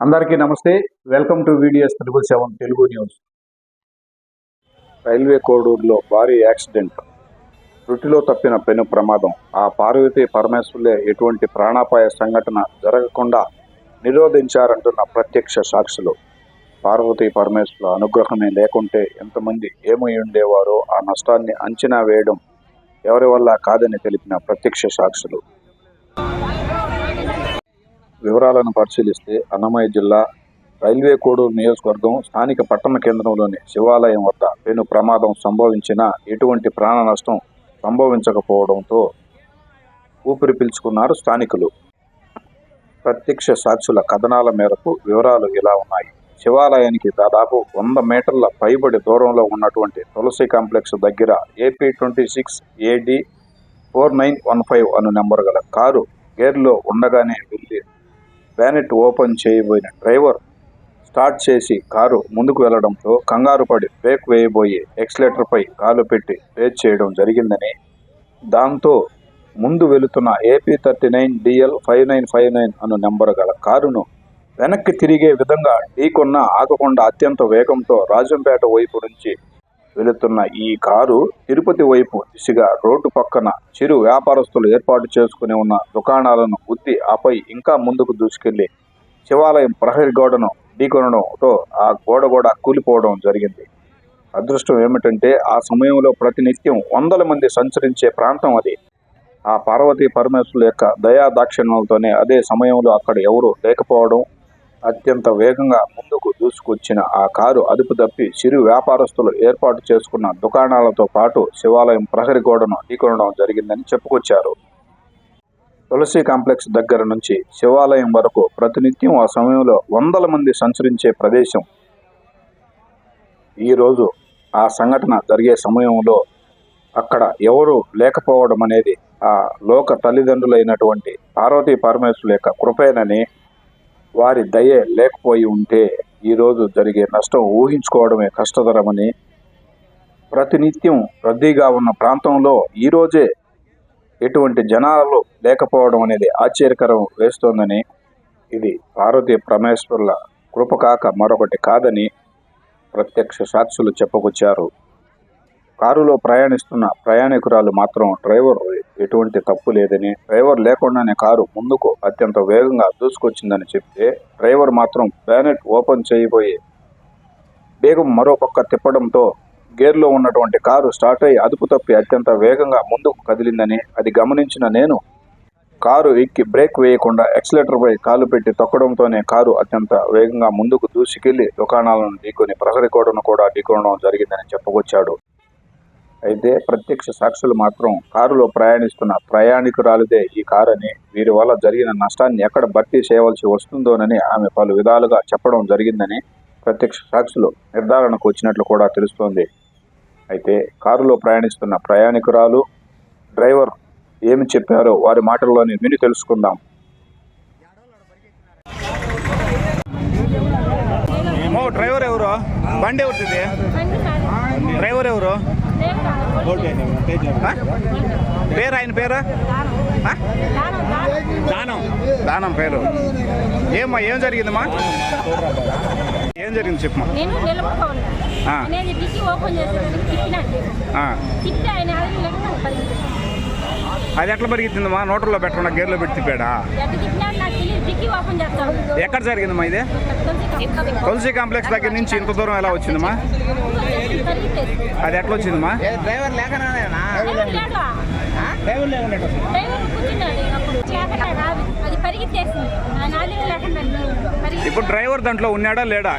అందరికీ నమస్తే. Welcome to videos triple seven Telugu news railway కోడూరులో భారీ యాక్సిడెంట్. రుటిలో తప్పిన పెను ప్రమాదం. ఆ పార్వతీ పరమేశ్వరులే ఎటువంటి ప్రాణాపాయ సంఘటన జరగకుండా నిరోధించారంటున్న ప్రత్యక్ష సాక్షులు. పార్వతీ పరమేశ్వరుల అనుగ్రహమే లేకుంటే ఎంతమంది ఏమై ఉండేవారో ఆ నష్టాన్ని అంచనా వేయడం ఎవరి వల్ల కాదని తెలిపిన ప్రత్యక్ష సాక్షులు. వివరాలను పరిశీలిస్తే అన్నమయ్య జిల్లా రైల్వే కోడు నియోజకవర్గం స్థానిక పట్టణ కేంద్రంలోని శివాలయం వద్ద పెను ప్రమాదం సంభవించిన ఎటువంటి ప్రాణ నష్టం సంభవించకపోవడంతో ఊపిరి పీల్చుకున్నారు స్థానికులు. ప్రత్యక్ష సాక్షుల కథనాల మేరకు వివరాలు ఇలా ఉన్నాయి. శివాలయానికి దాదాపు వంద మీటర్ల పైబడి దూరంలో ఉన్నటువంటి తులసి కాంప్లెక్స్ దగ్గర AP twenty six AD four nine one five అను నెంబర్ గల కారు గేర్లో ఉండగానే వెళ్ళి బ్యానెట్ ఓపెన్ చేయబోయిన డ్రైవర్ స్టార్ట్ చేసి కారు ముందుకు వెళ్ళడంతో కంగారు పడి బ్రేక్ వేయబోయి ఎక్స్లేటర్పై కాలు పెట్టి బ్రేక్ చేయడం జరిగిందని దాంతో ముందు వెళుతున్న AP thirty nine DL five nine five nine అను నెంబర్ గల కారును వెనక్కి తిరిగే విధంగా ఢీకొన్న ఆగకుండా అత్యంత వేగంతో రాజంపేట వైపు నుంచి వెళుతున్న ఈ కారు తిరుపతి వైపు దిశగా రోడ్డు పక్కన చిరు వ్యాపారస్తులు ఏర్పాటు చేసుకుని ఉన్న దుకాణాలను గుద్ది ఆపై ఇంకా ముందుకు దూసుకెళ్ళి శివాలయం ప్రహరీ గోడను ఢీకొనడంతో ఆ గోడ కూడా కూలిపోవడం జరిగింది. అదృష్టం ఏమిటంటే ఆ సమయంలో ప్రతినిత్యం వందల మంది సంచరించే ప్రాంతం అది. ఆ పార్వతీ పరమేశ్వరుల యొక్క దయా దాక్షిణ్యాలతోనే అదే సమయంలో అక్కడ ఎవరూ లేకపోవడం అత్యంత వేగంగా ముందుకు దూసుకొచ్చిన ఆ కారు అదుపు తప్పి చిరు వ్యాపారస్తులు ఏర్పాటు చేసుకున్న దుకాణాలతో పాటు శివాలయం ప్రహరి గోడను ఢీకొనడం జరిగిందని చెప్పుకొచ్చారు. తులసి కాంప్లెక్స్ దగ్గర నుంచి శివాలయం వరకు ప్రతినిత్యం ఆ సమయంలో వందల మంది సంచరించే ప్రదేశం. ఈరోజు ఆ సంఘటన జరిగే సమయంలో అక్కడ ఎవరు లేకపోవడం అనేది ఆ లోక తల్లిదండ్రులైనటువంటి పార్వతీ పరమేశ్వరుల యొక్క కృపేనని వారి దయే లేకపోయి ఉంటే ఈరోజు జరిగే నష్టం ఊహించుకోవడమే కష్టతరమని ప్రతినిత్యం రద్దీగా ఉన్న ప్రాంతంలో ఈరోజే ఎటువంటి జనాలు లేకపోవడం అనేది ఆశ్చర్యకరం వేస్తోందని ఇది పార్వతీ పరమేశ్వరుల కృప కాక మరొకటి కాదని ప్రత్యక్ష సాక్షులు చెప్పుకొచ్చారు. కారులో ప్రయాణిస్తున్న ప్రయాణికురాలు మాత్రం డ్రైవర్ ఎటువంటి తప్పు లేదని డ్రైవర్ లేకుండానే కారు ముందుకు అత్యంత వేగంగా దూసుకొచ్చిందని చెప్తే డ్రైవర్ మాత్రం బ్యానెట్ ఓపెన్ చేయబోయి బేగం మరో పక్క తిప్పడంతో గేర్లో ఉన్నటువంటి కారు స్టార్ట్ అయి అదుపు తప్పి అత్యంత వేగంగా ముందుకు కదిలిందని అది గమనించిన నేను కారు ఎక్కి బ్రేక్ వేయకుండా ఎక్సలేటర్పై కాలు పెట్టి తొక్కడంతోనే కారు అత్యంత వేగంగా ముందుకు దూసుకెళ్ళి దుకాణాలను ఢీకొని ప్రహరీ గోడను కూడా ఢీకొనడం జరిగిందని చెప్పుకొచ్చాడు. అయితే ప్రత్యక్ష సాక్షులు మాత్రం కారులో ప్రయాణిస్తున్న ప్రయాణికురాలిదే ఈ కారు అని వీరి వల్ల జరిగిన నష్టాన్ని ఎక్కడ భర్తీ చేయవలసి వస్తుందోనని ఆమె పలు విధాలుగా చెప్పడం జరిగిందని ప్రత్యక్ష సాక్షులు నిర్ధారణకు వచ్చినట్లు కూడా తెలుస్తోంది. అయితే కారులో ప్రయాణిస్తున్న ప్రయాణికురాలు డ్రైవర్ ఏమి చెప్పారో వారి మాటల్లోనే విని తెలుసుకుందాం. మో డ్రైవర్ ఎవరు? బండి ఎవరిది? డ్రైవర్ ఎవరు? పేరు ఆయన పేరు? దానం. దానం పేరు. ఏమ్మా ఏం జరిగిందమ్మా? ఏం జరిగింది చెప్పమ్మా నేను నిలబడుకోవాలి. ఓపెన్ చేసేదానికి ఆయన అది ఎట్లా పరిగెత్తిందమ్మా? నోటర్లో పెట్టకుండా గేర్లో పెట్టి తిప్పాడా? ఎక్కడ జరిగిందమ్మా ఇది? తులసి కాంప్లెక్స్ దగ్గర నుంచి ఇంత దూరం ఎలా వచ్చిందమ్మా? అది ఎట్లా వచ్చిందమ్మా? డ్రైవర్ లేకనా పరిగెత్తి ఇప్పుడు డ్రైవర్ దాంట్లో ఉన్నాడా లేడా?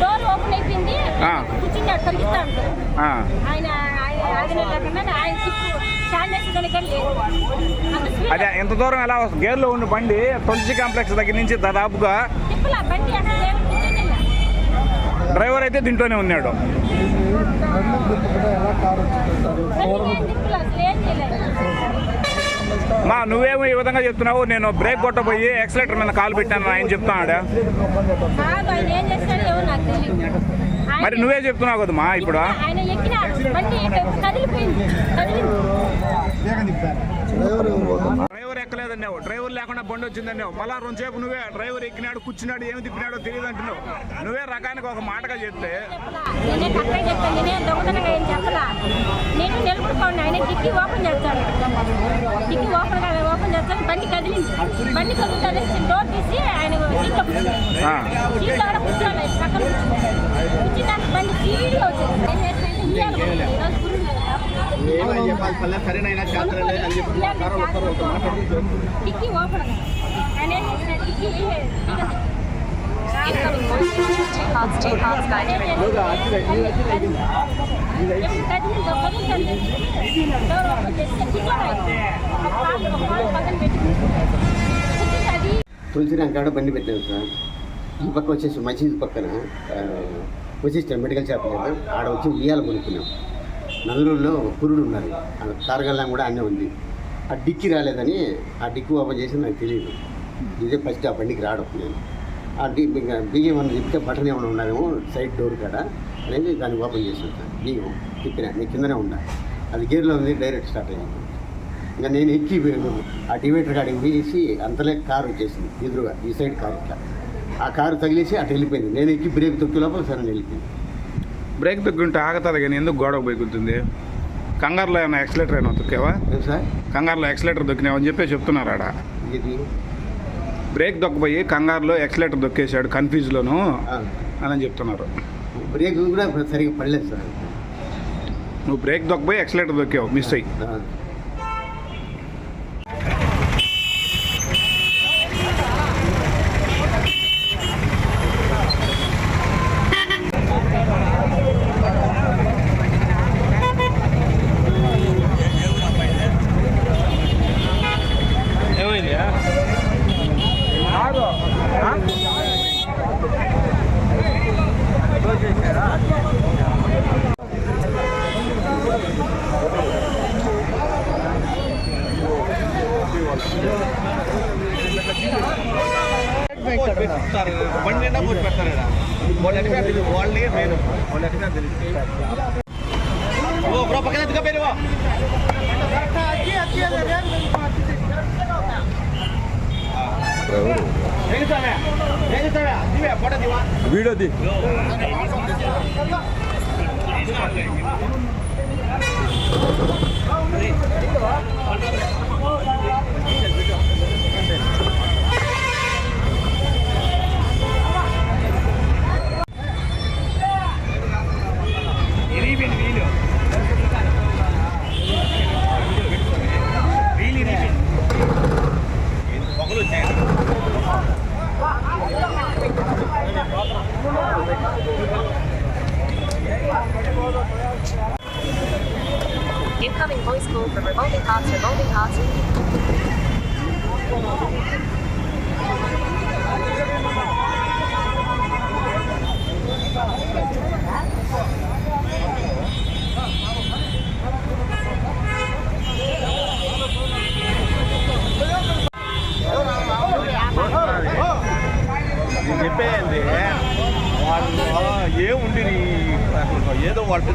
డోర్ ఓపెన్ అయిపోయింది. ఆ. కూర్చున్నాడు పరిగెత్తాడు ఆ, ఆయన ఆయన ఆదిలో లేకుండా ఆయన అదే ఇంత దూరం ఎలా వస్తుంది గేర్లో ఉన్న బండి తులసి కాంప్లెక్స్ దగ్గర నుంచి దాదాపుగా డ్రైవర్ అయితే దీంట్లోనే ఉన్నాడు మా నువ్వేమో ఈ విధంగా చెప్తున్నావు నేను బ్రేక్ కొట్టబోయి ఎక్సలేటర్ మీద కాలు పెట్టాను ఆయన చెప్తున్నాడు మరి నువ్వే చెప్తున్నావు కదమ్మా ఇప్పుడు? డ్రైవర్ ఎక్కలేదన్నావు డ్రైవర్ లేకుండా బండి వచ్చిందన్నావు. మళ్ళా రెండుసేపు నువ్వే డ్రైవర్ ఎక్కినాడు కూర్చున్నాడు ఏమి తిప్పినాడో తెలియదు అంటున్నావు. నువ్వే రకానికి ఒక మాటగా చెప్తే నేనే కరెక్ట్గా చెప్తాను నేనే దొంగతనంగా ఏం చెప్పలా నేను నిలబడుకోండి ఆయన డిక్కీ ఓపెన్ చేస్తాడు డిక్కీ ఓపెన్గా ఓపెన్ చేస్తాడు బండి కదిలింది. బండి కదులుతుంది. డోర్ తీసి ఆయన సీట్లో సీట్లో కూడా కూర్చోవాలి. పక్కన కూర్చున్నాడు కూర్చున్నాక బండి స్పీడ్గా వచ్చింది డిక్కీ ఓపెన్ ఆయన ఏం చేసినాడు డిక్కీ తులసిరాం కాడ బండి పెట్టాను సార్. ఈ పక్క వచ్చేసి మసీదు పక్కన వచ్చేసి మెడికల్ షాప్ కదా ఆడ వచ్చి ఉయ్యాల కొనుక్కున్నాం నల్లూరులో ఒక కురుడు ఉన్నారు ఆ తారగల్లం కూడా అన్నీ ఉంది. ఆ డిక్కి రాలేదని ఆ డిక్కి ఓపెన్ చేసి నాకు తెలియదు. ఇదే ఫస్ట్ ఆ బండికి రావడం నేను. బియ్యం ఏమన్నా చెప్తే బటన్ ఏమైనా ఉన్నారేమో సైడ్ డోర్ కాడ. అనేది దాన్ని ఓపెన్ చేసాను సార్ బియ్యం తిప్పిన నేను కిందనే ఉన్నా అది గేర్లో ఉంది డైరెక్ట్ స్టార్ట్ అయ్యింది ఇంకా నేను ఎక్కి ఆ డివైడర్ కాడికి వేసి అంతలే కారు వచ్చేసింది ఎదురుగా ఈ సైడ్ కారు ఇట్లా. ఆ కారు తగిలేసి అటు వెళ్ళిపోయింది. నేను ఎక్కి బ్రేక్ తొక్కి లోపల సరే వెళ్ళిపోయింది బ్రేక్ తగ్గుంటే ఆగుతుంది కానీ ఎందుకు గొడవ పోయికుంటుంది కంగారులో ఏమైనా ఎక్సలేటర్ అయినా తొక్కావా? సార్? కంగారులో ఎక్సలేటర్ దొక్కినావని చెప్పి చెప్తున్నారు ఆడ ఇది బ్రేక్ దొక్కపోయి కంగారులో ఎక్సలేటర్ దొక్కేశాడు కన్ఫ్యూజ్లోను అని చెప్తున్నారు. బ్రేక్ కూడా సరిగ్గా పడలేదు సార్. నువ్వు బ్రేక్ దొక్కపోయి ఎక్సలేటర్ దొక్కావు మిస్ అయ్యి ఆ. బండి నిండా పోసి పెడతారు ఈడ. వాళ్ళు ఎక్కడ తెలియదు. వాళ్ళే మెయిన్ వాళ్ళు ఎక్కడ తెలియదు. ఓ బ్రో పక్కన ఎత్తుక పేరు వీడియో ది. ఒకరు Incoming voice call from revolving hearts, revolving hearts. నేను చెప్పేది వాళ్ళు ఏముండి ఏదో వాళ్ళు